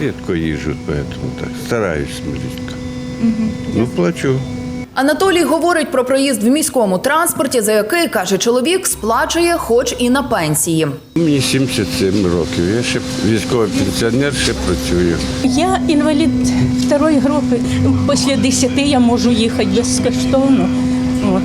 редко езжу, поэтому так, стараюсь редко. Ну, плачу. Анатолій говорить про проїзд в міському транспорті, за який каже чоловік, сплачує, хоч і на пенсії. Мені 77 років. Я ще військовий пенсіонер, ще працюю. Я інвалід второї групи. Після 10 я можу їхати безкоштовно. От.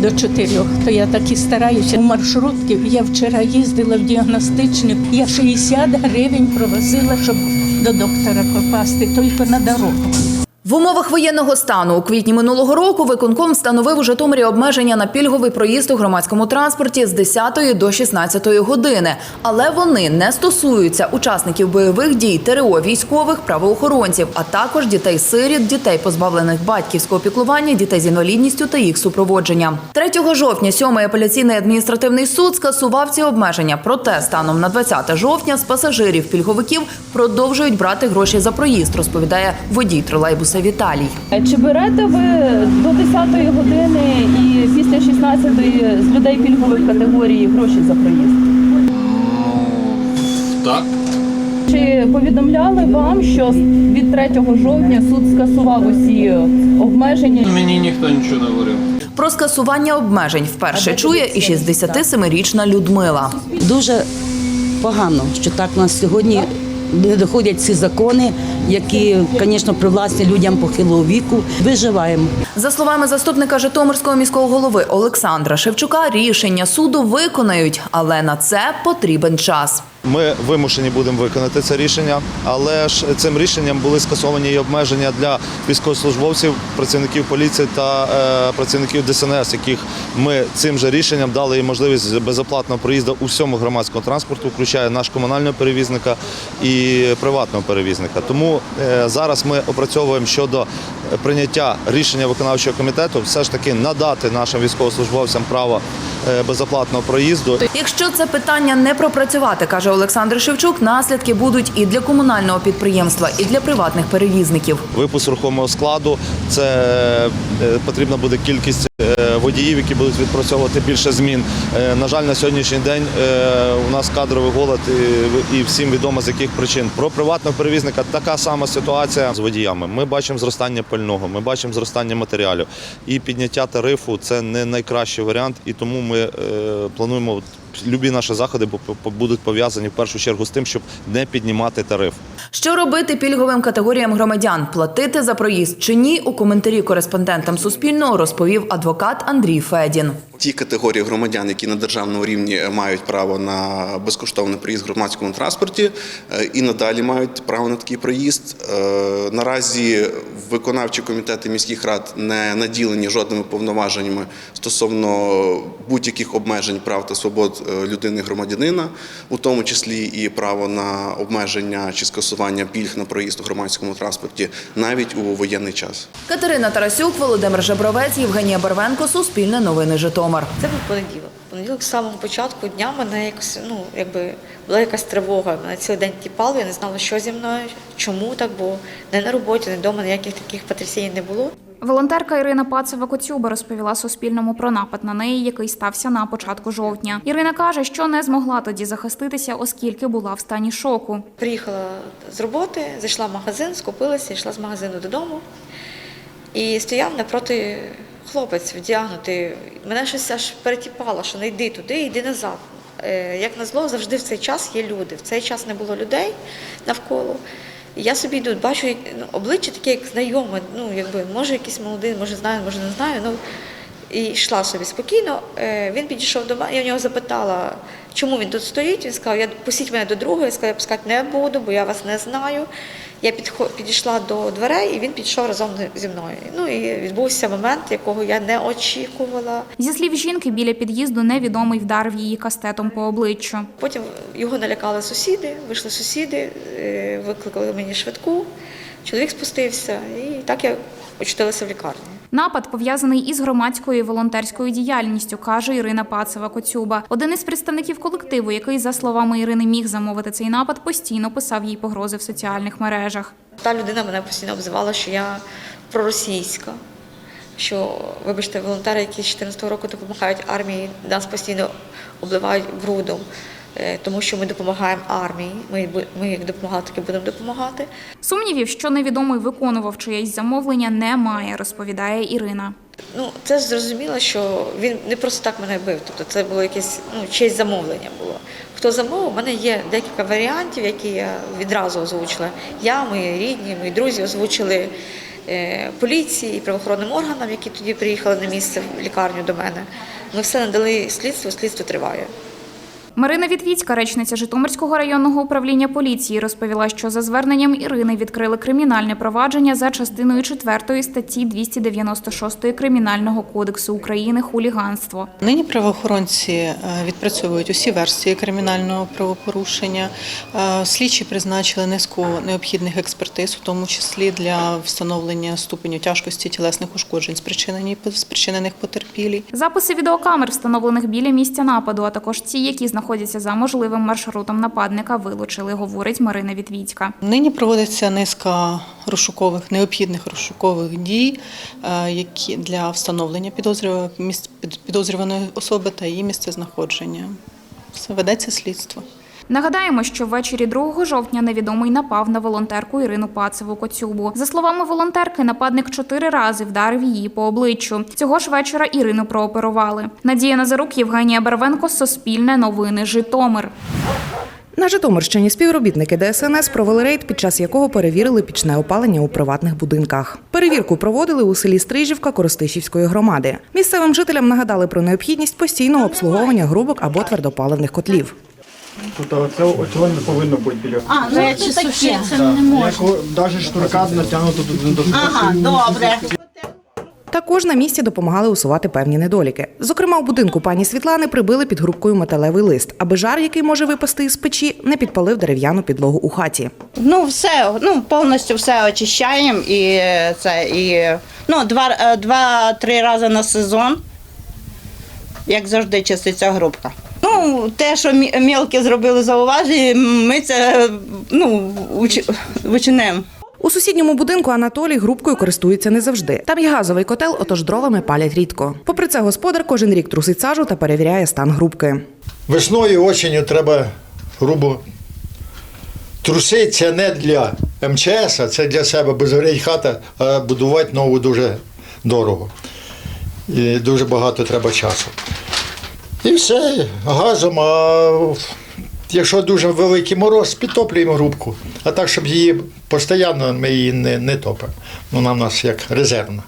До чотирьох, то я так і стараюся. У маршрутки я вчора їздила в діагностичну, я 60 гривень провозила, щоб до доктора попасти, тільки на дорогу. В умовах воєнного стану у квітні минулого року виконком встановив у Житомирі обмеження на пільговий проїзд у громадському транспорті з 10 до 16 години. Але вони не стосуються учасників бойових дій, ТРО, військових, правоохоронців, а також дітей-сиріт, дітей, позбавлених батьківського піклування, дітей з інвалідністю та їх супроводження. 3 жовтня 7 апеляційний адміністративний суд скасував ці обмеження. Проте станом на 20 жовтня з пасажирів пільговиків продовжують брати гроші за проїзд, розповідає водій тролейбуса Віталій. Чи берете ви до 10 години і після 16 з людей пільгових категорій гроші за проїзд? Так. Чи повідомляли вам, що від 3 жовтня суд скасував усі обмеження? Мені ніхто нічого не говорив. Про скасування обмежень вперше чує і 67-річна Людмила. Дуже погано, що так у нас сьогодні не доходять ці закони, які, звісно, привласні людям похилого віку. Виживаємо. За словами заступника Житомирського міського голови Олександра Шевчука, рішення суду виконають, але на це потрібен час. Ми вимушені будемо виконати це рішення, але ж цим рішенням були скасовані і обмеження для військовослужбовців, працівників поліції та е, працівників ДСНС, яких ми цим же рішенням дали їм можливість безоплатного проїзду у всьому громадському транспорту, включає наш комунального перевізника і приватного перевізника. Тому е, зараз ми опрацьовуємо щодо прийняття рішення виконавчого комітету, все ж таки надати нашим військовослужбовцям право безоплатного проїзду. Якщо це питання не пропрацювати, каже Олександр Шевчук, наслідки будуть і для комунального підприємства, і для приватних перевізників. Випуск рухомого складу це е, потрібна буде кількість е, водіїв, які будуть відпрацьовувати більше змін. Е, На жаль, на сьогоднішній день е, у нас кадровий голод і, і всім відомо з яких причин. Про приватного перевізника така сама ситуація з водіями. Ми бачимо зростання пального, ми бачимо зростання матеріалів. І підняття тарифу це не найкращий варіант, і тому ми е, плануємо. Любі наші заходи бу- бу- будуть пов'язані в першу чергу з тим, щоб не піднімати тариф. Що робити пільговим категоріям громадян? Платити за проїзд чи ні? У коментарі кореспондентам Суспільного розповів адвокат Андрій Федін. Ті категорії громадян, які на державному рівні мають право на безкоштовний проїзд в громадському транспорті, е, і надалі мають право на такий проїзд. Е, Наразі виконавчі комітети міських рад не наділені жодними повноваженнями стосовно будь-яких обмежень прав та свобод е, людини громадянина, у тому числі і право на обмеження чи скасування пільг на проїзд у громадському транспорті навіть у воєнний час. Катерина Тарасюк, Володимир Жабровець, Євгенія Барвенко, Суспільне новини Житомир. Це був понеділок. Понеділок з самого початку дня мене якось, ну, якби була якась тривога. Мене цілий день тіпало, я не знала, що зі мною, чому так, бо не на роботі, не вдома ніяких таких потрясінь не було. Волонтерка Ірина Пацева Коцюба розповіла Суспільному про напад на неї, який стався на початку жовтня. Ірина каже, що не змогла тоді захиститися, оскільки була в стані шоку. Приїхала з роботи, зайшла в магазин, скупилася, йшла з магазину додому. І стояв напроти хлопець вдягнутий. Мене щось аж перетіпало, що не йди туди, йди назад. Е, Як назло, завжди в цей час є люди. В цей час не було людей навколо. І я собі йду, бачу ну, обличчя таке, як знайоме, ну якби може якийсь молодий, може знаю, може не знаю. Ну і йшла собі спокійно. Е, Він підійшов до мене, я в нього запитала, чому він тут стоїть. Він сказав, я пустіть мене до другого, я сказала, я пускати не буду, бо я вас не знаю. Я підійшла до дверей, і він підійшов разом зі мною. Ну і відбувся момент, якого я не очікувала. Зі слів жінки, біля під'їзду невідомий вдарив її кастетом по обличчю. Потім його налякали сусіди, вийшли сусіди, е, викликали мені швидку. Чоловік спустився, і так я очутилася в лікарні. Напад пов'язаний із громадською волонтерською діяльністю, каже Ірина Пацева Коцюба. Один із представників колективу, який, за словами Ірини, міг замовити цей напад, постійно писав їй погрози в соціальних мережах. Та людина мене постійно обзивала, що я проросійська, що, вибачте, волонтери, які з 14 року допомагають армії, нас постійно обливають брудом. Е, тому що ми допомагаємо армії. Ми, ми як допомагали, так і будемо допомагати. Сумнівів, що невідомий виконував чиєсь замовлення, немає, розповідає Ірина. Ну, це зрозуміло, що він не просто так мене бив. Тобто це було якесь ну, чиєсь замовлення було. Хто замовив, у мене є декілька варіантів, які я відразу озвучила. Я, мої рідні, мої друзі озвучили е, поліції і правоохоронним органам, які тоді приїхали на місце в лікарню до мене. Ми все надали слідству, слідство триває. Марина Вітвіцька, речниця Житомирського районного управління поліції, розповіла, що за зверненням Ірини відкрили кримінальне провадження за частиною 4 статті 296 Кримінального кодексу України хуліганство. Нині правоохоронці е, відпрацьовують усі версії кримінального правопорушення. Е, Слідчі призначили низку необхідних експертиз, у тому числі для встановлення ступеню тяжкості тілесних ушкоджень, спричинених потерпілій. Записи відеокамер, встановлених біля місця нападу, а також ті, які знаходяться за можливим маршрутом нападника, вилучили, говорить Марина Вітвіцька. Нині проводиться низка розшукових необхідних розшукових дій, е, які для встановлення підозрюваної особи та її місцезнаходження. Все ведеться слідство. Нагадаємо, що ввечері 2 жовтня невідомий напав на волонтерку Ірину Пацеву Коцюбу. За словами волонтерки, нападник чотири рази вдарив її по обличчю. Цього ж вечора Ірину прооперували. Надія Назарук, Євгенія Барвенко, Суспільне новини, Житомир. На Житомирщині співробітники ДСНС провели рейд, під час якого перевірили пічне опалення у приватних будинках. Перевірку проводили у селі Стрижівка Коростишівської громади. Місцевим жителям нагадали про необхідність постійного обслуговування грубок або твердопаливних котлів. Тобто це цього не повинно бути біля. А, речі сухі. Навіть штурка натягнуто до, до Ага, добре. Також на місці допомагали усувати певні недоліки. Зокрема, у будинку пані Світлани прибили під грубкою металевий лист, аби жар, який може випасти із печі, не підпалив дерев'яну підлогу у хаті. Ну, все, ну повністю все очищаємо і це і ну, два, е, два-три рази на сезон, як завжди, чиститься грубка. Ну, те, що мі- мілкі зробили зауваження, ми це ну, вичинемо. У сусідньому будинку Анатолій грубкою користується не завжди. Там є газовий котел, отож дровами палять рідко. Попри це, господар кожен рік трусить сажу та перевіряє стан грубки. Весною і осінню треба грубо трусити. Це не для МЧС, а це для себе, бо згорить хата, а будувати нову дуже дорого. І дуже багато треба часу. І все, газом, а якщо дуже великий мороз, підтоплюємо грубку. А так, щоб її постійно ми її не, не топимо. Вона в нас як резервна.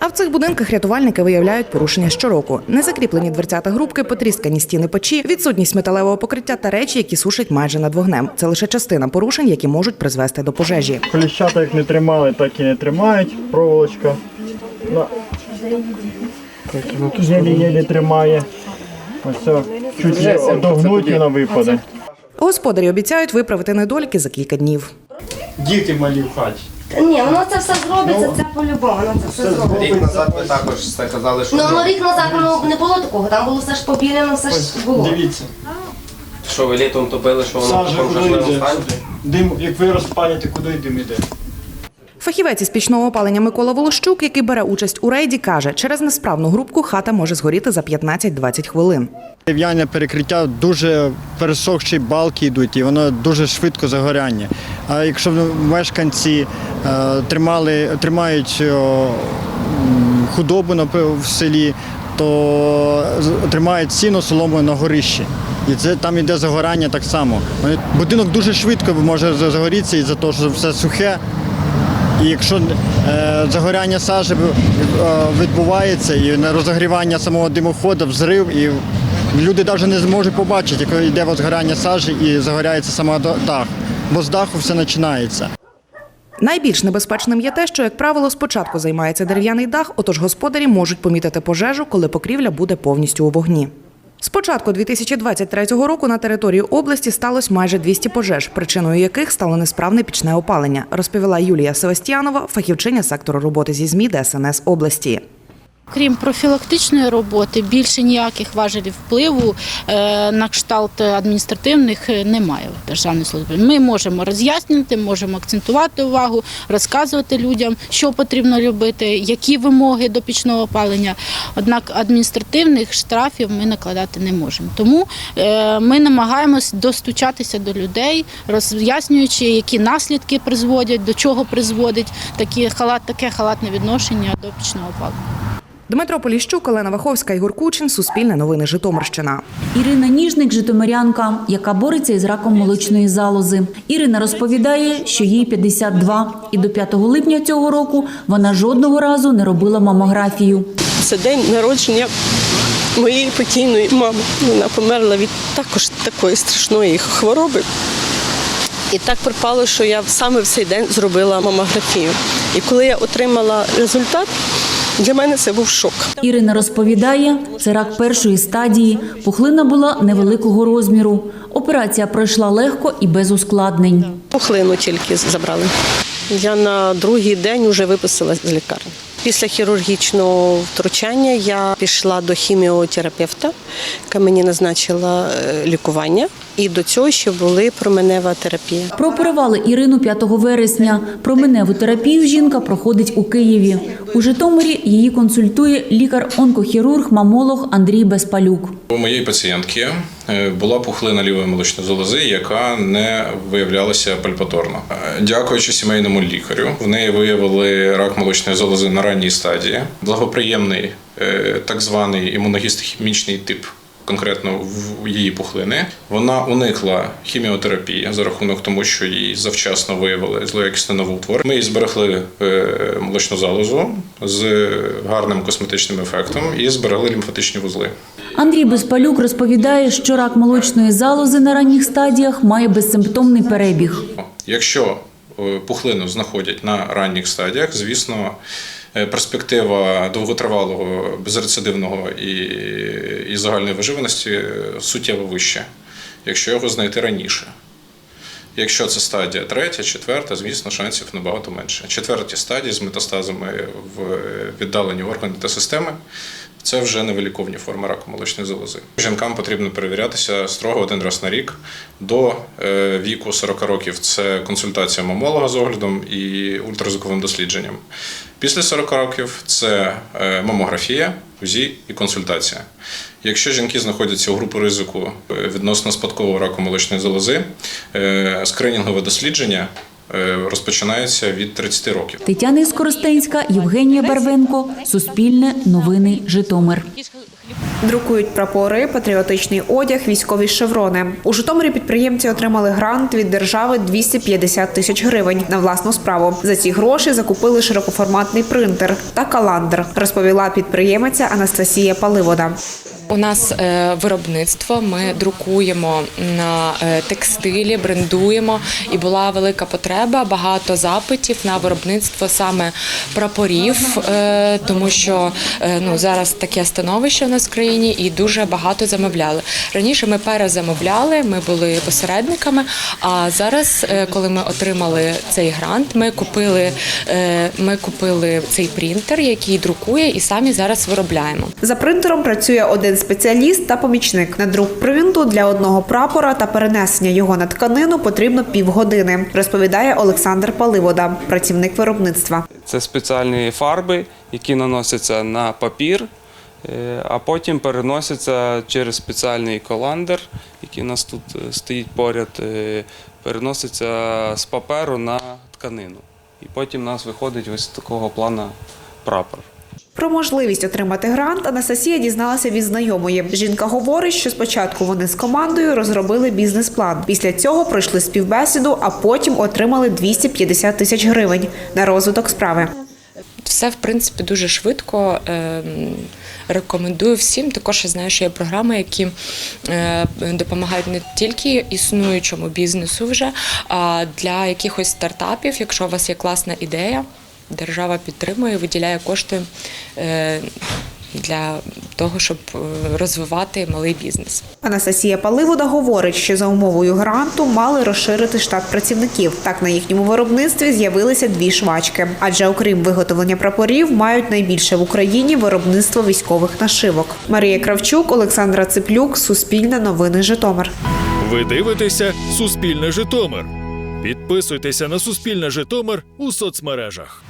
А в цих будинках рятувальники виявляють порушення щороку: незакріплені дверцята грубки, потріскані стіни печі, відсутність металевого покриття та речі, які сушать майже над вогнем. Це лише частина порушень, які можуть призвести до пожежі. Кліщата як не тримали, так і не тримають. Проволочка. Єлі-єлі тримає. Ось. Чуть не одогнуть вона випаде. Господарі обіцяють виправити недоліки за кілька днів. Діти малі в хаті. Ні, воно це все зробиться, це по-любому, воно це все зробиться. Рік назад ви також це казали, що Ну, ну рік назад воно не було такого, там було все ж побілено, все ж було. Дивіться. що ви літом топили, що Сажа куди йде? Дим, як ви розпалюєте, куди дим іде? Фахівець із пічного опалення Микола Волощук, який бере участь у рейді, каже, через несправну грубку хата може згоріти за 15-20 хвилин. Дерев'яне перекриття дуже пересохші балки йдуть, і воно дуже швидко загоряння. А якщо мешканці е, тримали, тримають худобу в селі, то тримають сіно солому на горищі. І це там йде загорання так само. Будинок дуже швидко може загорітися із-за того, що все сухе. І якщо е, загоряння сажі е, відбувається і на розогрівання самого димоходу, взрив, і люди навіть не зможуть побачити, як йде згоряння сажі і загоряється сама дах. Бо з даху все починається. Найбільш небезпечним є те, що, як правило, спочатку займається дерев'яний дах, отож господарі можуть помітити пожежу, коли покрівля буде повністю у вогні. З початку 2023 року на території області сталося майже 200 пожеж, причиною яких стало несправне пічне опалення, розповіла Юлія Севастьянова, фахівчиня сектору роботи зі ЗМІ ДСНС області. Крім профілактичної роботи, більше ніяких важелів впливу е, на кшталт адміністративних е, немає в державній службі. Ми можемо роз'яснювати, можемо акцентувати увагу, розказувати людям, що потрібно робити, які вимоги до пічного опалення. Однак адміністративних штрафів ми накладати не можемо. Тому е, ми намагаємось достучатися до людей, роз'яснюючи, які наслідки призводять, до чого призводить таке халатне відношення до пічного опалення. Дмитро Поліщук, Олена Ваховська, Ігор Кучин, Суспільне новини Житомирщина. Ірина Ніжник, житомирянка, яка бореться із раком молочної залози. Ірина розповідає, що їй 52, і до 5 липня цього року вона жодного разу не робила мамографію. Це день народження моєї покійної мами. Вона померла від також такої страшної хвороби. І так припало, що я саме в цей день зробила мамографію. І коли я отримала результат, для мене це був шок. Ірина розповідає, це рак першої стадії. Пухлина була невеликого розміру. Операція пройшла легко і без ускладнень. Пухлину тільки забрали. Я на другий день вже виписалась з лікарні. Після хірургічного втручання я пішла до хіміотерапевта, яка мені назначила е, лікування. І до цього ще були променева терапія. Прооперували Ірину 5 вересня. Променеву терапію жінка проходить у Києві. У Житомирі її консультує лікар-онкохірург, мамолог Андрій Безпалюк. У моєї пацієнтки е, була пухлина лівої молочної залози, яка не виявлялася пальпаторно. Е, Дякуючи сімейному лікарю, в неї виявили рак молочної залози на ранній стадії, благоприємний е, так званий імуногістохімічний тип. Конкретно в її пухлини вона уникла хіміотерапії за рахунок тому, що їй завчасно виявили злоякісний новоутвор. Ми їй зберегли е, молочну залозу з гарним косметичним ефектом і зберегли лімфатичні вузли. Андрій Безпалюк розповідає, що рак молочної залози на ранніх стадіях має безсимптомний перебіг. Якщо е, пухлину знаходять на ранніх стадіях, звісно, перспектива довготривалого безрецидивного і, і загальної виживаності е, суттєво вища, якщо його знайти раніше. Якщо це стадія третя, четверта, звісно, шансів набагато менше. Четверті стадії з метастазами в віддалені органи та системи це вже невиліковні форми раку молочної залози. Жінкам потрібно перевірятися строго один раз на рік. До е, віку 40 років це консультація мамолога з оглядом і ультразвуковим дослідженням. Після 40 років це е, мамографія, УЗІ і консультація. Якщо жінки знаходяться у групі ризику е, відносно спадкового раку молочної залози, скринінгове дослідження розпочинається від 30 років. Тетяна Іскоростенська, Євгенія Барвенко, Суспільне, Новини, Житомир. Друкують прапори, патріотичний одяг, військові шеврони. У Житомирі підприємці отримали грант від держави 250 тисяч гривень на власну справу. За ці гроші закупили широкоформатний принтер та каландр, розповіла підприємиця Анастасія Паливода. У нас е, виробництво. Ми друкуємо на е, текстилі, брендуємо, і була велика потреба, багато запитів на виробництво саме прапорів, е, тому що ну зараз таке становище в нас в країні і дуже багато замовляли. Раніше ми перезамовляли, ми були посередниками. А зараз, коли ми отримали цей грант, ми купили, ми купили цей принтер, який друкує, і самі зараз виробляємо. За принтером працює один спеціаліст та помічник. На друк принту для одного прапора та перенесення його на тканину потрібно півгодини, розповідає Олександр Паливода, працівник виробництва. Це спеціальні фарби, які наносяться на папір, е, а потім переносяться через спеціальний коландер, який у нас тут е, стоїть поряд, е, переноситься з паперу на тканину. І потім у нас виходить ось такого плана прапор. Про можливість отримати грант Анастасія дізналася від знайомої. Жінка говорить, що спочатку вони з командою розробили бізнес-план. Після цього пройшли співбесіду, а потім отримали 250 тисяч гривень на розвиток справи. Все в принципі дуже швидко. Ем, Рекомендую всім. Також я знаю, що є програми, які е, допомагають не тільки існуючому бізнесу, вже а для якихось стартапів. Якщо у вас є класна ідея, держава підтримує, виділяє кошти. е, для того, щоб е, розвивати малий бізнес. Анастасія Паливода говорить, що за умовою гранту мали розширити штат працівників. Так на їхньому виробництві з'явилися дві швачки. Адже окрім виготовлення прапорів, мають найбільше в Україні виробництво військових нашивок. Марія Кравчук, Олександра Циплюк, Суспільне новини Житомир. Ви дивитеся Суспільне Житомир. Підписуйтеся на Суспільне Житомир у соцмережах.